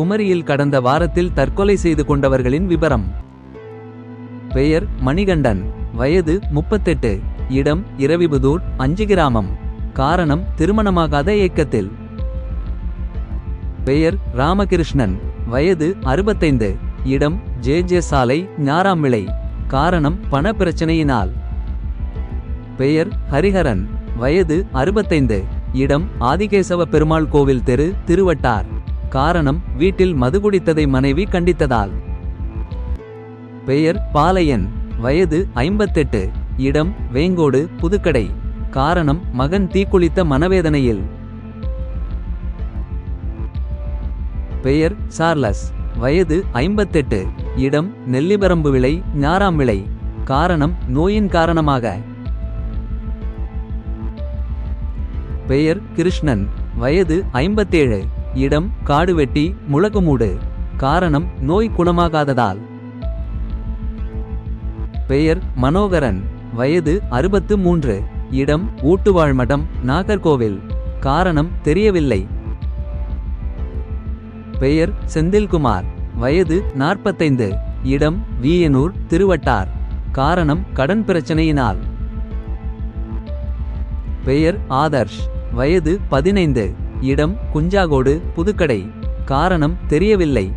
குமரியில் கடந்த வாரத்தில் தற்கொலை செய்து கொண்டவர்களின் விபரம். பெயர் மணிகண்டன். வயது முப்பத்தெட்டு. இடம் இரவிபுதூர் அஞ்சு கிராமம் காரணம் திருமணமாகாத ஏக்கத்தில். பெயர் ராமகிருஷ்ணன். வயது அறுபத்தைந்து. இடம் ஜே ஜே சாலை ஞாராம்விளை காரணம் பண பிரச்சனையினால் பெயர் ஹரிஹரன். வயது அறுபத்தைந்து. இடம் ஆதிகேசவ பெருமாள் கோவில் தெரு திருவட்டார். காரணம் வீட்டில் மது குடித்ததை மனைவி கண்டித்ததால். பெயர் பாலையன் வயது ஐம்பத்தெட்டு இடம் வேங்கோடு புதுக்கடை. காரணம் மகன் தீக்குளித்த மனவேதனையில். பெயர் சார்லஸ் வயது ஐம்பத்தெட்டு இடம் நெல்லிபரம்பு விலை ஞாராம் விலை காரணம் நோயின் காரணமாக. பெயர் கிருஷ்ணன் வயது ஐம்பத்தேழு இடம் காடுவெட்டி முழக்குமூடு காரணம் நோய் குணமாகாததால். பெயர் மனோகரன். வயது அறுபத்து மூன்று. இடம் ஊட்டுவாழ்மடம் நாகர்கோவில். காரணம் தெரியவில்லை. பெயர் செந்தில்குமார். வயது நாற்பத்தைந்து. இடம் வீயனூர் திருவட்டார். காரணம் கடன் பிரச்சனையினால். பெயர் ஆதர்ஷ். வயது பதினைந்து. இடம் குஞ்சாகோடு புதுக்கடை. காரணம் தெரியவில்லை.